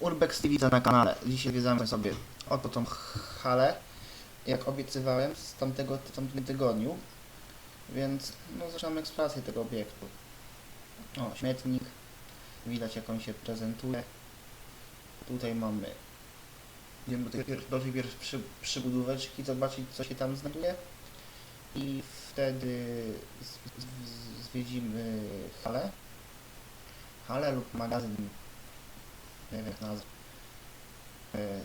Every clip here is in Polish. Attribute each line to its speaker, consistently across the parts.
Speaker 1: Urbex TV na kanale. Dzisiaj zwiedzamy sobie oto tą halę, jak obiecywałem z tamtego w tamtym tygodniu. Więc no, zaczynamy eksplorację tego obiektu. O, śmietnik. Widać jak on się prezentuje. Tutaj mamy Idziemy do tej, do tej przy, przybudóweczki, zobaczyć co się tam znajduje. I wtedy z, z, zwiedzimy halę. Halę lub magazyn. Nie wiem jak nazwać. E,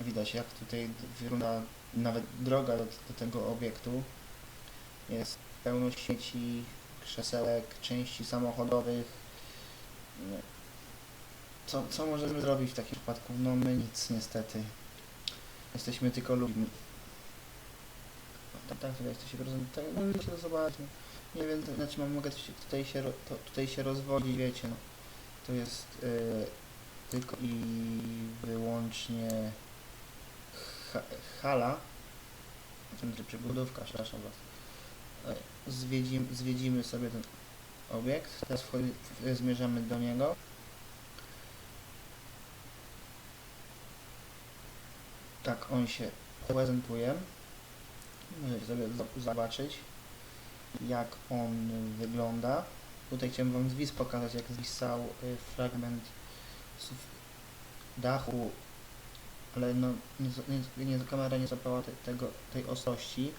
Speaker 1: Widać jak tutaj wygląda nawet droga do, do tego obiektu. Jest pełno śmieci, krzesełek, części samochodowych. Nie. Co, co możemy zrobić w takim przypadku? No my nic niestety. Jesteśmy tylko ludźmi. Tak, tak, tutaj się prezentuje. No wiecie, to zobaczyć. Nie wiem, znaczy mam, mogę tutaj się, to, tutaj się rozwodzić, wiecie, no. To jest y, tylko i wyłącznie ha, hala. Znaczy przebudówka, przepraszam was. E, Zwiedzim, zwiedzimy sobie ten obiekt. Teraz zmierzamy do niego. Tak on się prezentuje. Możecie sobie zo- zobaczyć jak on wygląda. Tutaj chciałem wam zwis pokazać jak zwisał y, fragment suf- dachu, ale no nie, z- nie, kamera nie złapała te, tego, tej osości.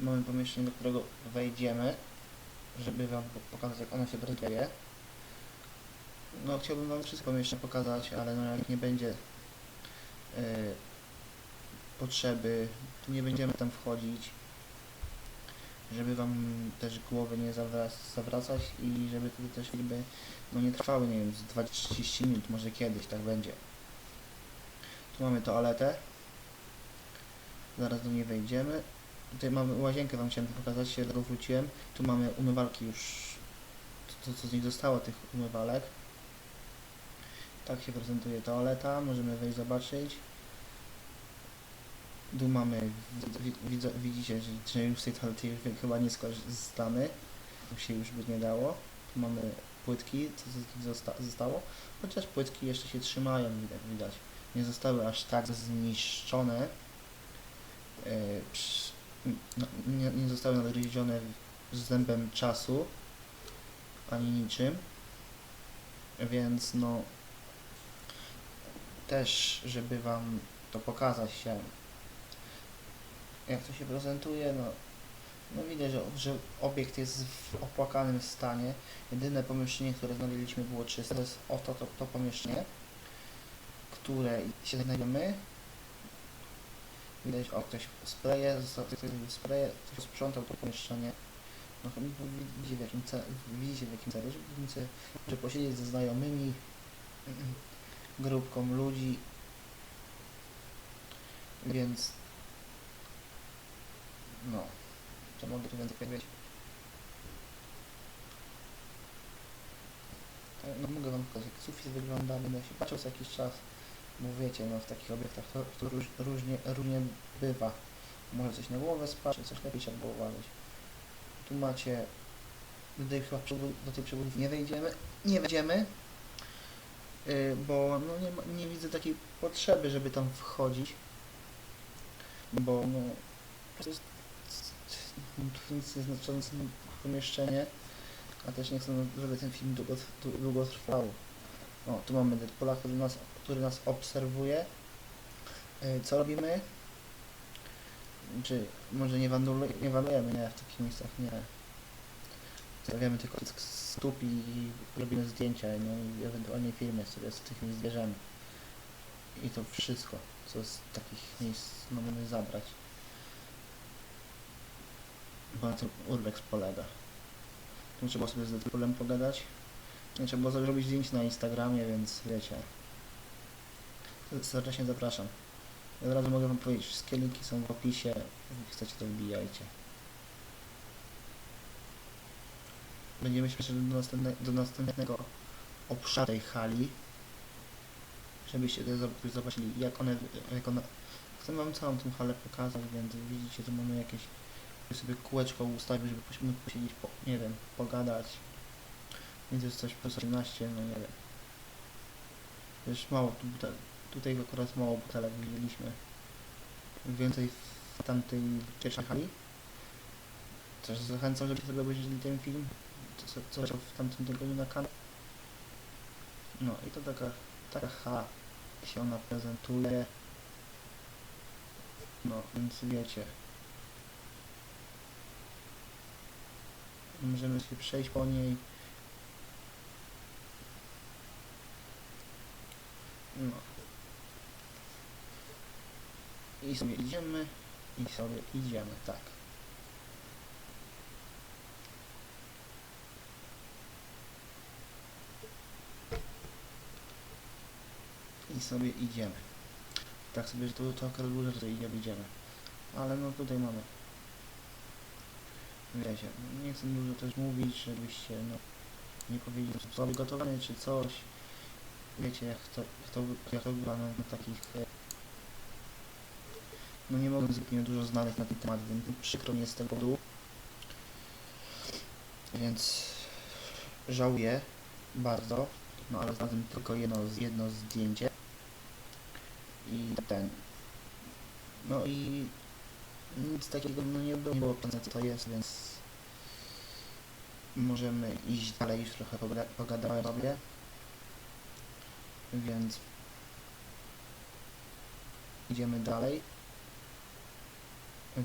Speaker 1: Mamy pomieszczenie, do którego wejdziemy, żeby wam po- pokazać jak ono się prezentuje. No chciałbym wam wszystko pomieszczenie pokazać, ale no jak nie będzie y, potrzeby, to nie będziemy tam wchodzić, żeby wam też głowy nie zawrac- zawracać i żeby to też jakby no nie trwały, nie wiem, z 20-30 minut, może kiedyś tak będzie. Tu mamy toaletę. Zaraz do niej wejdziemy. Tutaj mamy łazienkę, wam chciałem pokazać, się tego wróciłem. Tu mamy umywalki już, to co z nich zostało, tych umywalek. Tak się prezentuje toaleta, możemy wejść zobaczyć. Tu mamy, widzicie, że, że już tej toalety chyba nie skorzystamy. Tu się już by nie dało. Tu mamy płytki, co z zostało. Chociaż płytki jeszcze się trzymają, widać. Nie zostały aż tak zniszczone. E, no, nie, nie zostały nadgryzione zębem czasu. Ani niczym. Więc no też, żeby wam to pokazać się jak to się prezentuje, no, no widać, że, że obiekt jest w opłakanym stanie. Jedyne pomieszczenie, które znaleźliśmy było czyste, to jest oto to, to pomieszczenie, które się znajdujemy. Widać, o ktoś spreje, został ktoś ktoś sprzątał to pomieszczenie. No chyba widzicie w jakim celu, w jakim celu, żeby, żeby posiedzieć ze znajomymi, grupką ludzi, więc no, co mogę tu więcej powiedzieć? No mogę wam pokazać, jak sufit wygląda, będę się patrzył co jakiś czas, bo wiecie, no w takich obiektach to, to róż, różnie, różnie bywa. Może coś na głowę spaść, coś lepiej trzeba było uważać. Tu macie, tutaj chyba do tej przebudówki nie wejdziemy, nie wejdziemy, yy, bo no nie, nie widzę takiej potrzeby, żeby tam wchodzić, bo no, to jest tu nic nieznaczące pomieszczenie, a też nie chcę, żeby ten film długo, dłu- długo trwał. O, tu mamy Deadpoola, który nas, który nas obserwuje. Yy, Co robimy? Czy może nie, wandulu, nie wandujemy, nie, w takich miejscach nie. Stawiamy tylko stóp i robimy zdjęcia, nie, i ewentualnie filmy sobie z tymi zwierzęmi. I to wszystko, co z takich miejsc możemy zabrać. Na tym Urbex polega. Tu trzeba sobie z Deadpoolem pogadać. Nie trzeba było zrobić zdjęć na Instagramie, więc wiecie. Serdecznie zapraszam. Od razu mogę wam powiedzieć, wszystkie linki są w opisie. Jak chcecie to wbijajcie. Będziemy przeszli do, następne, do następnego obszaru tej hali. Żebyście zobaczyli jak one, jak ona... Chcę wam całą tą halę pokazać, więc widzicie, tu mamy jakieś sobie kółeczko ustawić, żeby posiedzieć, po, nie wiem, pogadać. Więc jest coś plus 18, no nie wiem. Już mało tu butel, tutaj akurat mało butelek widzieliśmy. Więcej w tamtej pierwszej hali. Też zachęcam, żebyście sobie obejrzeli ten film. Co, co leciał w tamtym tygodniu na kanale. No i to taka, taka hala się ona prezentuje. No, więc wiecie. Możemy się przejść po niej. No. I sobie idziemy, i sobie idziemy, tak. I sobie idziemy. Tak sobie, że to, to akurat dużo, idziemy, idziemy. Ale no tutaj mamy. Wiecie, nie chcę dużo też mówić, żebyście no, nie powiedzieli sobie gotowanie czy coś. Wiecie, jak to, jak to, jak to wygląda na takich... e, No nie mogę zupełnie dużo znaleźć na ten temat, więc przykro mi jest z tego powodu. Więc żałuję bardzo, no ale znalazłem tylko jedno, jedno zdjęcie. I ten. No i nic takiego no nie było, nie było co to jest, więc możemy iść dalej, już trochę pogada- pogadałem sobie. Więc idziemy dalej.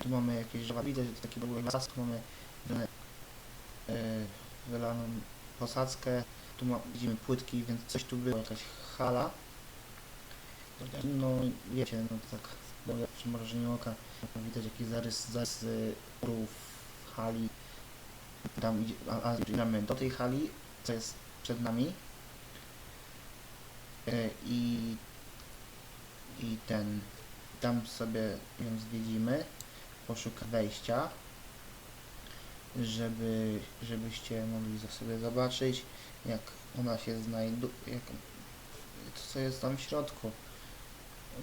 Speaker 1: Tu mamy jakieś drzewa, widać, że to taki był las, mamy e, wylaną posadzkę, tu ma, widzimy płytki, więc coś tu było, jakaś hala. No wiecie, no tak, bo ja przy mrożeniu oka widać jakiś zarys, zarys y, rów hali. Tam a, a idziemy do tej hali, co jest przed nami. E, I, i ten, tam sobie ją zwiedzimy, poszukać wejścia, żeby, żebyście mogli sobie zobaczyć, jak ona się znajduje, jak, co jest tam w środku.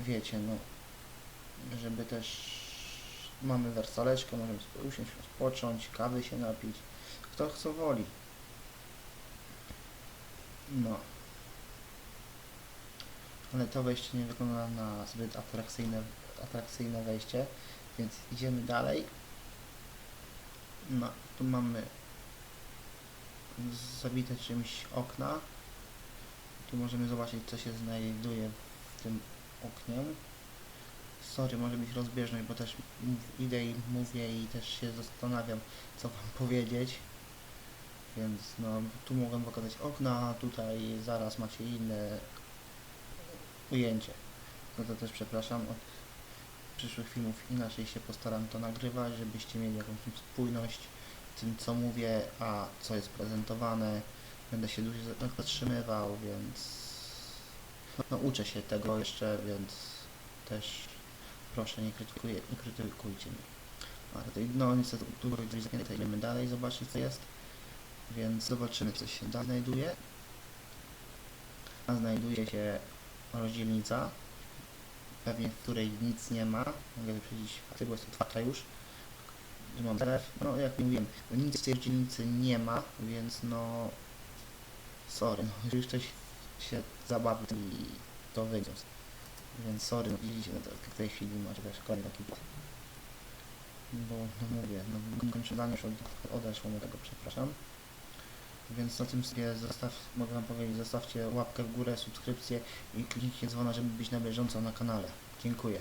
Speaker 1: Wiecie, no, żeby też mamy wersaleczkę, możemy usiąść, odpocząć, kawy się napić, kto co woli. No. Ale to wejście nie wygląda na zbyt atrakcyjne, atrakcyjne wejście, więc idziemy dalej. No, tu mamy zabite czymś okna. Tu możemy zobaczyć, co się znajduje w tym oknie. Sorry, może być rozbieżność, bo też idę i mówię i też się zastanawiam, co wam powiedzieć. Więc no, tu mogę pokazać okna, tutaj zaraz macie inne ujęcie. No to też przepraszam, od przyszłych filmów inaczej się postaram to nagrywać, żebyście mieli jakąś spójność w tym, co mówię, a co jest prezentowane. Będę się za- zatrzymywał, więc no, uczę się tego jeszcze, więc też proszę nie, krytykuję, nie krytykujcie mnie. Ale no niestety tu gdzieś zamknięte, idziemy dalej zobaczyć co jest. Więc zobaczymy co się dalej znajduje. A znajduje się rozdzielnica, pewnie w której nic nie ma. Mogę wyprzedzić fakty, bo jest otwarta już. Mam. No jak mówiłem, nic w tej rozdzielnicy nie ma, więc no sorry, no jeżeli ktoś się zabawi i to wyniósł. Więc sorry, no no to w tej chwili też kolejny taki bo no mówię, no kończenie już od, odeszło mu tego, przepraszam. Więc na tym sobie zostaw, mogę wam powiedzieć, zostawcie łapkę w górę, subskrypcję i kliknijcie dzwona, żeby być na bieżąco na kanale. Dziękuję.